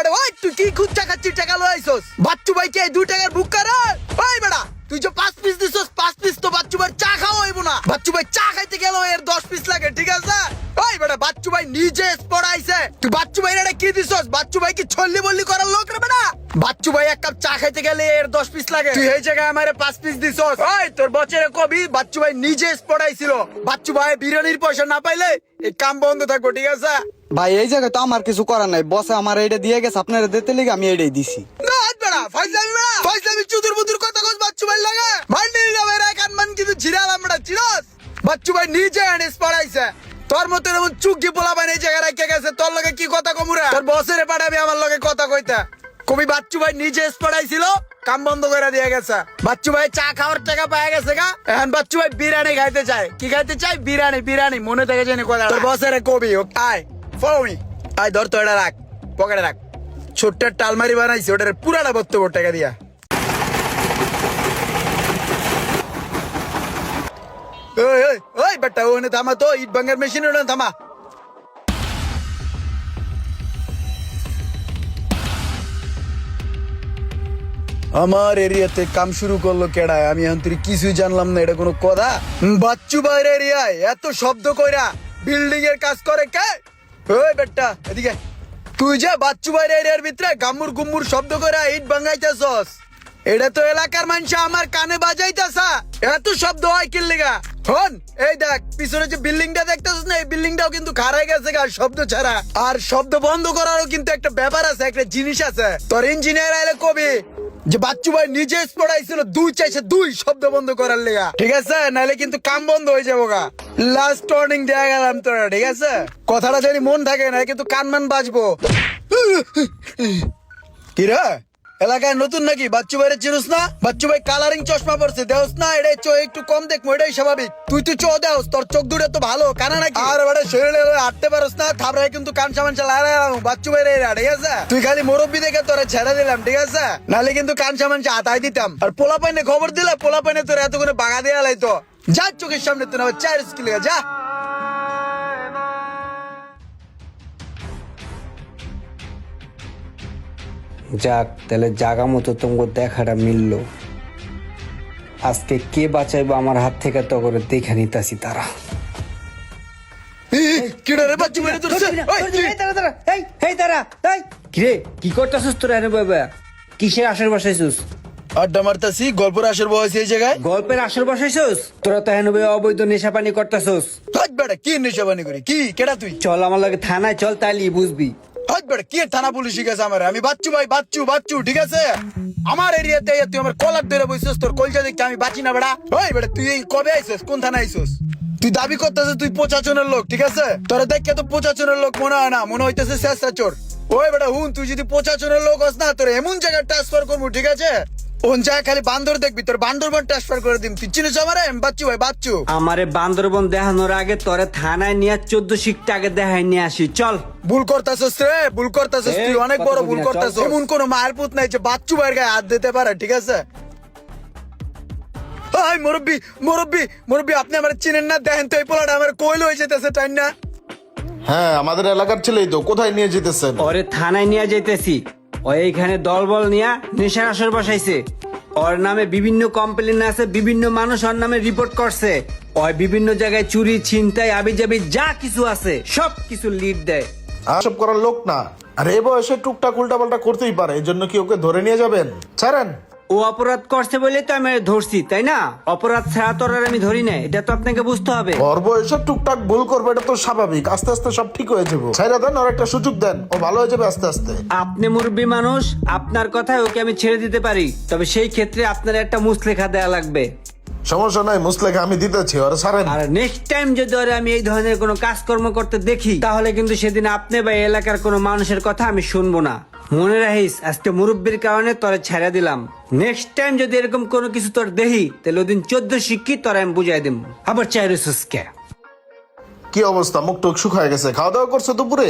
বেটা ওই, তুই কি খুঁজা খাচ্ছিস? টাকা লইছস বাচ্চু ভাই কে টাকার বুক করে? ওই বেড়া, তুই যে পাঁচ পিস দিছস পাঁচ পিস তো বাচ্চু ভাই চা খাওয়া হইব না। বাচ্চু ভাই চা খাইতে গেল এর দশ পিস লাগে, ঠিক আছে? ওই বেটা বাচ্চু ভাই নিজে পড়াইছে তুই বাচ্চু ভাই এটা কি দিছস বাচ্চু ভাই কি ছল্লি বল্লি করার লোক রে বেটা বাচ্চু ভাই এক কাপ চা খাইতে গেলে এর দশ পিস লাগে। তুই এই জায়গায় আমারে পাঁচ পিস দিছস। ওই তোর বছরে কবি বাচ্চু ভাই নিজে পড়াইছিল বাচ্চু ভাই বিরিয়ানির পয়সা না পাইলে এই কাম বন্ধ থাকব ঠিক আছে? ভাই এই জায়গায় তো আমার কিছু করার নাই। বসে আমার এইটা দিয়ে গেছে আপনারা দিতে লিগে আমি এইটাই দিছি। বাচ্চু ভাই নিজে পড়াইছে তোর মতো এমন চুকি পোলা বান এই জায়গায় রেখে গেছে তোর লগে কি কথা কমুরা তোর বসেরে পাঠাবি আমার লগে কথা কইতা। কবি বাচ্চু ভাই নিজে পড়াইছিল কাম বন্ধ করে দিয়ে গেছে। বাচ্চু ভাই চা খাওয়ার টাকা পায় গেছে গা, এখন বাচ্চু ভাই বিরিয়ানি খাইতে চায়। কি খাইতে চায়? বিরিয়ানি বিরিয়ানি, মনে থেকে জানি কথা তোর বসেরে কবি আয় ফলো মি আয় ধর তো এটা রাখ, পকেটে রাখ। ছোট্ট একটা আলমারি বানাইছি, ওটার পুরাটা বক্তব্য টাকা দিয়া। ওই ওই ওই বেটা, ওখানে থামা তো, ইট ভাঙার মেশিন ওখানে থামা। আমার এরিয়াতে কাম শুরু করল কেডায়? আমি এখন তুই কিছুই জানলাম না, এটা কোনো কথা? বাচ্চু বাইরে এরিয়ায় এত শব্দ কইরা বিল্ডিং এর কাজ করে কে? ওই বেটা, এদিকে। তুই যে বাচ্চু বাইরে এরিয়ার ভিতরে গাম্মুর গুম্মুর শব্দ কইরা ইট ভাঙাইতেছস, এটা তো এলাকার মানুষ আমার কানে বাজাইতেছা। এত শব্দ হয় কি লেগা? হন এই দেখ, পিছনে যে বিল্ডিংটা দেখতেছিস না, এই বিল্ডিংটাও কিন্তু খারাই গেছে গা শব্দ ছাড়া। আর শব্দ বন্ধ করারও কিন্তু একটা ব্যাপার আছে, একটা জিনিস আছে। তোর ইঞ্জিনিয়ার আইলে কবি যে বাচ্চু ভাই নিজে পড়াইছিল দুই চাইছে দুই শব্দ বন্ধ করার লেগা। ঠিক আছে? নাহলে কিন্তু কাম বন্ধ হয়ে যাব গা। লাস্ট ওয়ার্নিং দেয়া গেলাম তোরা, ঠিক আছে? কথাটা যদি মন থাকে না কিন্তু কান মান বাজবো। কি রে? এলাকায় নতুন নাকি? বাচ্চু ভাইরে চিনুস না? বাচ্চু ভাই কালারিং চশমা পড়ছে দেওস না এটাই চো একটু কম দেখব এটাই স্বাভাবিক। তুই তুই চো দেওস তোর চোখ দুটো তো ভালো কানা নাকি? আর বেটা শরীরে হাঁটতে পারস না থাবড়াই কিন্তু কান সামান চালা বাচ্চু ভাইরে এরা, ঠিক আছে? তুই খালি মুরব্বি দেখে তোরা ছেড়ে দিলাম ঠিক আছে? নালে কিন্তু কান সামান হাতাই দিতাম। আর পোলা পাইনে খবর দিলে পোলা পাইনে তোর এত করে বাগা দেয়া লাইতো যা চোখের সামনে তুই না চার স্কিল যা। যাক তাহলে জাগা মতো তোমাকে দেখাটা মিলল। আজকে কে বাঁচাইবো আমার হাত থেকে তো করে দেখে নিতাছি তারা। কিরে কি করতেছিস তোরা এনে বাবা কিসের বসাইছিস আড্ডা মারতাছি গল্পের আসর বয়স এই জায়গায়। গল্পের আসর বসাইছিস তোরা তো হেন অবৈধ নেশা পানি করতেছিস কি নেশাবানি করি? কি? কেডা তুই? চল আমার লাগে থানায় চল তাইলি বুঝবি। কে থানা পুলিশ আমার? আমি বাচ্চু ভাই, বাচ্চু বাচ্চু, ঠিক আছে? আমার এরিয়াতে তুই আমার কলার ধরে তোর দেখতে আমি বাঁচি না বেড়া। বেড়া, তুই কবে আইছিস কোন থানা আইছিস তুই দাবি করতেছিস তুই পচাচনের লোক, ঠিক আছে? তোরা দেখে তো পচাচনের লোক মনে হয় না, মনে হইতেছে শেষরা চোর ওই বেটা হুন, তুই যদি পোচাচনের লোক হস না, তোর এমন জায়গায় ট্রান্সফার করব, ঠিক আছে? ওন জায়গায় খালি বান্দর দেখবি তোর বান্দরবান ট্রান্সফার করে দিম। তুই চিনিস আমারে? বাচ্চু ভাই বাচ্চু। আমারে বান্দরবন দেখানোর আগে তোরে থানায় নিয়ে চোদ্দ শিখটা আগে দেখাই নিয়ে আসি চল। ভুল করতেছস রে ভুল করতেছস তুই অনেক বড় ভুল করতেছস। এমন কোন মায়ের পুত নাই যে বাচ্চু ভাইয়ের গায়ে হাত দিতে পারে ঠিক আছে? হাই মুরব্বি মুরব্বি মুরব্বি আপনি আমার চিনেন না? দেখেন তো এই পোলাটা আমার কইল হয়ে যেতেছে টাইম না। হ্যাঁ আমাদের এলাকার ছেলেই তো কোথায় নিয়ে যেতেছেন? ওরে থানায় নিয়ে যাইতেছি। ও এইখানে দলবল নিয়া নেশার আসর বসাইছে। ওর নামে বিভিন্ন কমপ্লেন আছে, বিভিন্ন মানুষ ওর নামে রিপোর্ট করছে। ওই বিভিন্ন জায়গায় চুরি, ছিনতাই, আবিজাবি যা কিছু আছে, সব কিছু লিড দেয়। আসব করার লোক না। আর এ বয়সে টুকটাক উল্টা পাল্টা করতেই পারে এই জন্য কি ওকে ধরে নিয়ে যাবেন? ছাড়েন। ও অপরাধ করছে বলে তো আমি ধরছি তাই না? অপরাধ ছাড়া তোর আর আমি ধরি না এটা তো আপনাকে বুঝতে হবে। গর্ব এসব টুকটাক ভুল করবে এটা তো স্বাভাবিক। আস্তে আস্তে সব ঠিক হয়ে যাবে। ছাইরা দেন ওর একটা সুযোগ দেন। ও ভালো হয়ে যাবে আস্তে আস্তে। আপনি মুরব্বী মানুষ আপনার কথায় ওকে আমি ছেড়ে দিতে পারি তবে সেই ক্ষেত্রে আপনার একটা মুসলেখা দেয়া লাগবে। সমস্যা নাই মুসলেখা আমি দিতেছি ওরা ছাড়েন। আর নেক্সট টাইম যদি ওরে আমি এই ধরনের কোনো কাজকর্ম করতে দেখি তাহলে কিন্তু সেদিন আপনি বা এলাকার কোনো মানুষের কথা আমি শুনব না। মনে রাখিস আজকে মুরব্বীর কারণে তোরে ছেড়ে দিলাম। নেক্সট টাইম যদি এরকম কোনো কিছু তোর দেখি তাহলে ওদিন চোদ্দ শিক্ষিত তোরা আমি বুঝাই দিব আবার চাইরে সুস্কে। কি অবস্থা? মুখ টুক শুকায় গেছে। খাওয়া দাওয়া করছ দুপুরে?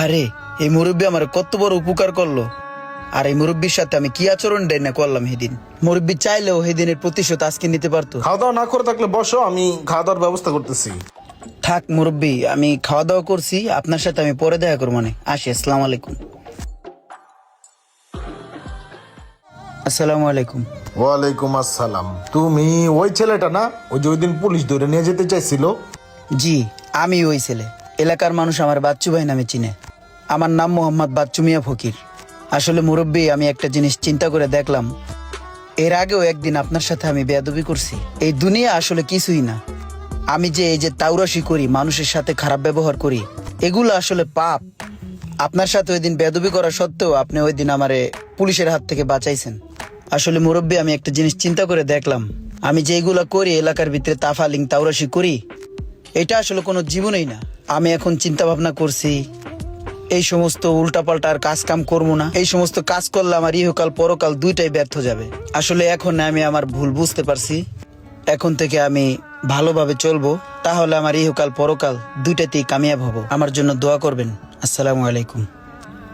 আরে এই মুরব্বি আমার কত বড় উপকার করল। আর এই মুরব্বির সাথে আমি কি আচরণ দেয় না করলাম সেদিন? মুরব্বি চাইলেও সেদিনের প্রতিশোধ আজকে নিতে পারতো। খাওয়া দাওয়া না করে থাকলে বসো আমি খাওয়া দাওয়ার ব্যবস্থা করতেছি। থাক মুরব্বি আমি খাওয়া দাওয়া করছি আপনার সাথে আমি পরে দেখা করব মানে। আসি আসসালামু আলাইকুম। আসসালামু আলাইকুম। ওয়ালাইকুম আসসালাম। তুমি ওই ছেলেটা না? ওই যে ওই দিন পুলিশ ধরে নিয়ে যেতে চাইছিল? জি আমি ওই ছেলে। এলাকার মানুষ আমার বাচ্চু ভাই নামে চিনে। আমার নাম মোহাম্মদ বাচ্চু মিয়া ফকির। আসলে মুরব্বী, আমি একটা জিনিস চিন্তা করে দেখলাম। এর আগেও একদিন আপনার সাথে আমি বেয়াদবি করছি। এই দুনিয়া আসলে কিছুই না। আমি যে এই যে তাউরাশি করি, মানুষের সাথে খারাপ ব্যবহার করি, এগুলো আসলে পাপ। আপনার সাথে ওই দিন বেয়াদবি করা সত্ত্বেও আপনি ওই দিন আমারে পুলিশের হাত থেকে বাঁচাইছেন। আসলে মুরব্বী, আমি একটা জিনিস চিন্তা করে দেখলাম। আমি যেগুলো করি, এলাকার ভিতরে তাফালিং তাউরাশি করি, এটা আসলে কোনো জীবনেই না। আমি এখন চিন্তা ভাবনা করছি এই সমস্ত উল্টাপাল্টা আর কাজ কাম করব না। এই সমস্ত কাজ করলে আমার ইহকাল, পরকাল দুইটাই ব্যর্থ যাবে। আসলে এখন আমি আমার ভুল বুঝতে পারছি। এখন থেকে আমি ভালোভাবে চলবো। তাহলে আমার ইহকাল, পরকাল দুইটাতেই কামিয়াব হব। আমার জন্য দোয়া করবেন। আসসালামু আলাইকুম।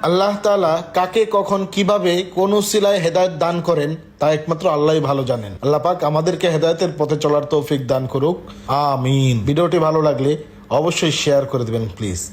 আল্লাহ তাআলা কাকে, কখন, কীভাবে, কোন সিলায় হেদায়ত দান করেন, তা একমাত্র আল্লাহই ভালো জানেন। আল্লাহ পাক আমাদেরকে হেদায়তের পথে চলার তৌফিক দান করুক। আমিন। ভিডিওটি ভালো লাগলে অবশ্যই শেয়ার করে দেবেন প্লিজ